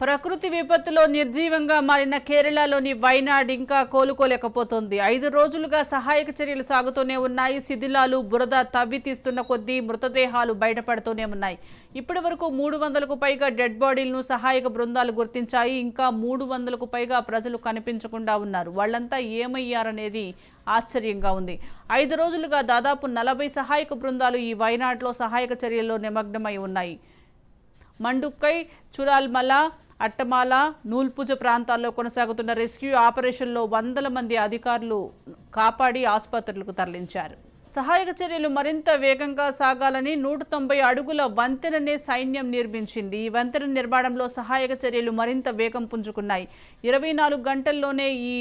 ప్రకృతి విపత్తులో నిర్జీవంగా మారిన కేరళలోని వైనాడ్ ఇంకా కోలుకోలేకపోతుంది. ఐదు రోజులుగా సహాయక చర్యలు సాగుతూనే ఉన్నాయి. శిథిలాలు బురద తవ్వి తీస్తున్న కొద్దీ మృతదేహాలు బయటపడుతూనే ఉన్నాయి. ఇప్పటి వరకు మూడు వందలకు పైగా డెడ్ బాడీలను సహాయక బృందాలు గుర్తించాయి. ఇంకా మూడు వందలకు పైగా ప్రజలు కనిపించకుండా ఉన్నారు. వాళ్ళంతా ఏమయ్యారనేది ఆశ్చర్యంగా ఉంది. ఐదు రోజులుగా దాదాపు నలభై సహాయక బృందాలు ఈ వైనాడ్లో సహాయక చర్యల్లో నిమగ్నమై ఉన్నాయి. మండుక్కై చురాల్మల అట్టమాల నూల్పుజ ప్రాంతాల్లో కొనసాగుతున్న రెస్క్యూ ఆపరేషన్లో వందల మంది అధికారులు కాపాడి ఆసుపత్రులకు తరలించారు. సహాయక చర్యలు మరింత వేగంగా సాగాలని నూట తొంభై అడుగుల వంతెననే సైన్యం నిర్మించింది. ఈ వంతెన నిర్మాణంలో సహాయక చర్యలు మరింత వేగం పుంజుకున్నాయి. ఇరవై నాలుగు గంటల్లోనే ఈ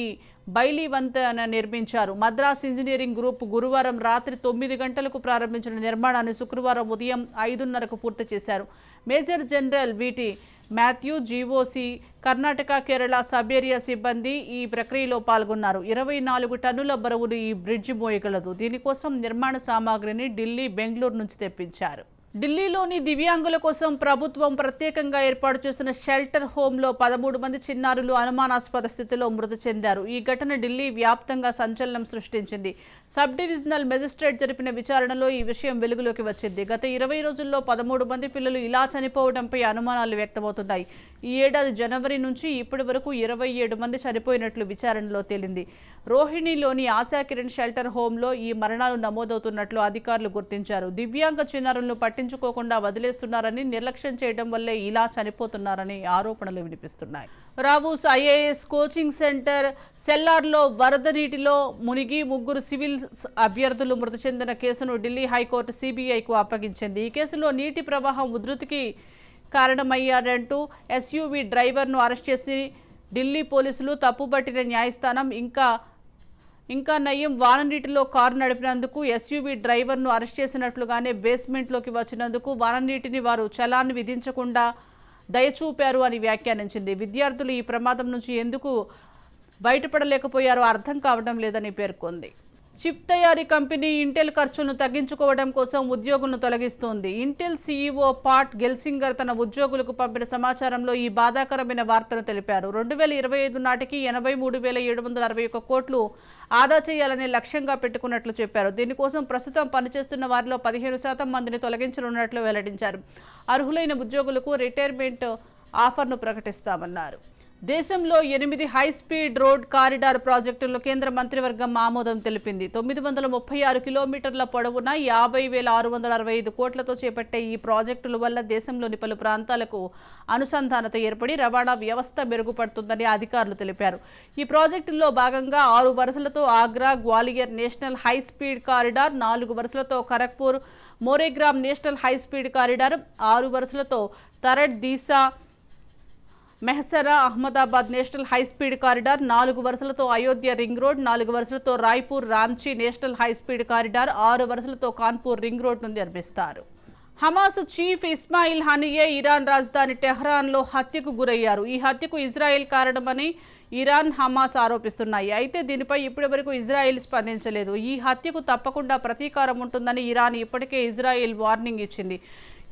బైలీవంత్ వంతెన నిర్మించారు. మద్రాస్ ఇంజనీరింగ్ గ్రూప్ గురువారం రాత్రి తొమ్మిది గంటలకు ప్రారంభించిన నిర్మాణాన్ని శుక్రవారం ఉదయం ఐదున్నరకు పూర్తి చేశారు. Major general V T Mathew GOC Karnataka Kerala sub area సిబ్బంది ఈ ప్రక్రియలో పాల్గొన్నారు. ఇరవై నాలుగు టన్నుల బరువును ఈ బ్రిడ్జి మోయగలదు. దీనికోసం నిర్మాణ సామాగ్రిని ఢిల్లీ బెంగళూరు నుంచి తెప్పించారు. ఢిల్లీలోని దివ్యాంగుల కోసం ప్రభుత్వం ప్రత్యేకంగా ఏర్పాటు చేస్తున్న షెల్టర్ హోంలో పదమూడు మంది చిన్నారులు అనుమానాస్పద స్థితిలో మృతి చెందారు. ఈ ఘటన ఢిల్లీ వ్యాప్తంగా సంచలనం సృష్టించింది. సబ్ డివిజనల్ మెజిస్ట్రేట్ జరిపిన విచారణలో ఈ విషయం వెలుగులోకి వచ్చింది. గత ఇరవై రోజుల్లో పదమూడు మంది పిల్లలు ఇలా చనిపోవడంపై అనుమానాలు వ్యక్తమవుతున్నాయి. ఈ ఏడాది జనవరి నుంచి ఇప్పటి వరకు ఇరవై ఏడు మంది చనిపోయినట్లు విచారణలో తేలింది. రోహిణిలోని ఆశా కిరణ్ షెల్టర్ హోంలో ఈ మరణాలు నమోదవుతున్నట్లు అధికారులు గుర్తించారు. దివ్యాంగ చిన్నారులను పట్టించుకోకుండా వదిలేస్తున్నారని నిర్లక్ష్యం చేయడం వల్లే ఇలా చనిపోతున్నారని ఆరోపణలు వినిపిస్తున్నాయి. రావూస్ ఐఏఎస్ కోచింగ్ సెంటర్ సెల్లార్లో వరద నీటిలో మునిగి ముగ్గురు సివిల్ అభ్యర్థులు మృతి చెందిన కేసును ఢిల్లీ హైకోర్టు సిబిఐకు అప్పగించింది. ఈ కేసులో నీటి ప్రవాహం ఉధృతికి కారణమయ్యాడంటూ ఎస్యూవీ డ్రైవర్ను అరెస్ట్ చేసి ఢిల్లీ పోలీసులు తప్పుపట్టిన న్యాయస్థానం ఇంకా ఇంకా నయ్యం వాననీటిలో కారు నడిపినందుకు ఎస్యూవీ డ్రైవర్ను అరెస్ట్ చేసినట్లుగానే బేస్మెంట్లోకి వచ్చినందుకు వాననీటిని వారు చలాన్ని విధించకుండా దయచూపారు అని వ్యాఖ్యానించింది. విద్యార్థులు ఈ ప్రమాదం నుంచి ఎందుకు బయటపడలేకపోయారో అర్థం కావడం లేదని పేర్కొంది. చిప్ తయారీ కంపెనీ ఇంటెల్ ఖర్చులను తగ్గించుకోవడం కోసం ఉద్యోగులను తొలగిస్తోంది. ఇంటెల్ సీఈఓ పాట్ గెల్సింగర్ తన ఉద్యోగులకు పంపిన సమాచారంలో ఈ బాధాకరమైన వార్తను తెలిపారు. రెండు వేల ఇరవై ఐదు నాటికి ఎనభై మూడు వేల ఏడు వందల అరవై ఒక్క కోట్లు ఆదా చేయాలనే లక్ష్యంగా పెట్టుకున్నట్లు చెప్పారు. దీనికోసం ప్రస్తుతం పనిచేస్తున్న వారిలో పదిహేను శాతం మందిని తొలగించనున్నట్లు వెల్లడించారు. అర్హులైన ఉద్యోగులకు రిటైర్మెంట్ ఆఫర్ను ప్రకటిస్తామన్నారు. దేశంలో ఎనిమిది హై స్పీడ్ రోడ్ కారిడార్ ప్రాజెక్టులను కేంద్ర మంత్రివర్గం ఆమోదం తెలిపింది. తొమ్మిది వందల ముప్పై ఆరు కిలోమీటర్ల పొడవున యాభై వేల ఆరు వందల అరవై ఐదు కోట్లతో చేపట్టే ఈ ప్రాజెక్టుల వల్ల దేశంలోని పలు ప్రాంతాలకు అనుసంధానత ఏర్పడి రవాణా వ్యవస్థ మెరుగుపడుతుందని అధికారులు తెలిపారు. ఈ ప్రాజెక్టుల్లో భాగంగా ఆరు వరుసలతో Agra Gwalior national high speed corridor నాలుగు వరుసలతో Kharagpur Moregram national high speed corridor ఆరు వరుసలతో Tharad Deesa Mehsana Ahmedabad national high speed corridor నాలుగు వరుసలతో అయోధ్య రింగ్ రోడ్ నాలుగు వరుసలతో Raipur Ranchi national high speed corridor ఆరు వరుసలతో కాన్పూర్ రింగ్ రోడ్ను నిర్మిస్తారు. Hamas chief Ismail Haniyeh Iran రాజధాని టెహ్రాన్లో హత్యకు గురయ్యారు. ఈ హత్యకు ఇజ్రాయెల్ కారణమని ఇరాన్ హమాస్ ఆరోపిస్తున్నాయి. అయితే దీనిపై ఇప్పటివరకు ఇజ్రాయెల్ స్పందించలేదు. ఈ హత్యకు తప్పకుండా ప్రతీకారం ఉంటుందని ఇరాన్ ఇప్పటికే ఇజ్రాయెల్ వార్నింగ్ ఇచ్చింది.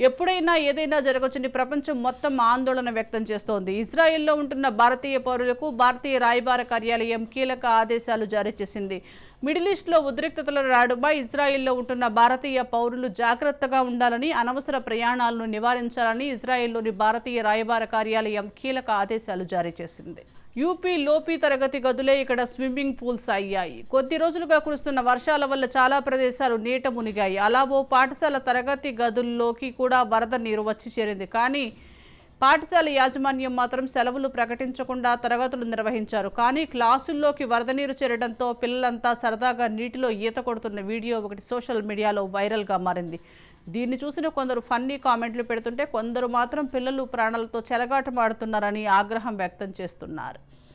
ఎప్పుడైనా ఏదైనా జరగవచ్చని ప్రపంచం మొత్తం ఆందోళన వ్యక్తం చేస్తోంది. ఇజ్రాయెల్లో ఉంటున్న భారతీయ పౌరులకు భారతీయ రాయబార కార్యాలయం కీలక ఆదేశాలు జారీ చేసింది. మిడిల్ ఈస్ట్లో ఉద్రిక్తతల రాడుపై ఇజ్రాయెల్లో ఉంటున్న భారతీయ పౌరులు జాగ్రత్తగా ఉండాలని అనవసర ప్రయాణాలను నివారించాలని ఇజ్రాయెల్లోని భారతీయ రాయబార కార్యాలయం కీలక ఆదేశాలు జారీ చేసింది. యూపీ లోపీ తరగతి గదులే ఇక్కడ స్విమ్మింగ్ పూల్స్ అయ్యాయి. కొద్ది రోజులుగా కురుస్తున్న వర్షాల వల్ల చాలా ప్రదేశాలు నీట మునిగాయి. అలా ఓ పాఠశాల తరగతి గదుల్లోకి కూడా వరద నీరు వచ్చి చేరింది. కానీ పాఠశాల యాజమాన్యం మాత్రం సెలవులు ప్రకటించకుండా తరగతులు నిర్వహించారు. కానీ క్లాసుల్లోకి వరద నీరు చేరడంతో పిల్లలంతా సరదాగా నీటిలో ఈత కొడుతున్న వీడియో ఒకటి సోషల్ మీడియాలో వైరల్గా మారింది. దీన్ని చూసిన కొందరు ఫన్నీ కామెంట్లు పెడుతుంటే కొందరు మాత్రం పిల్లలు ప్రాణాలతో చెలగాటమాడుతున్నారని ఆగ్రహం వ్యక్తం చేస్తున్నారు.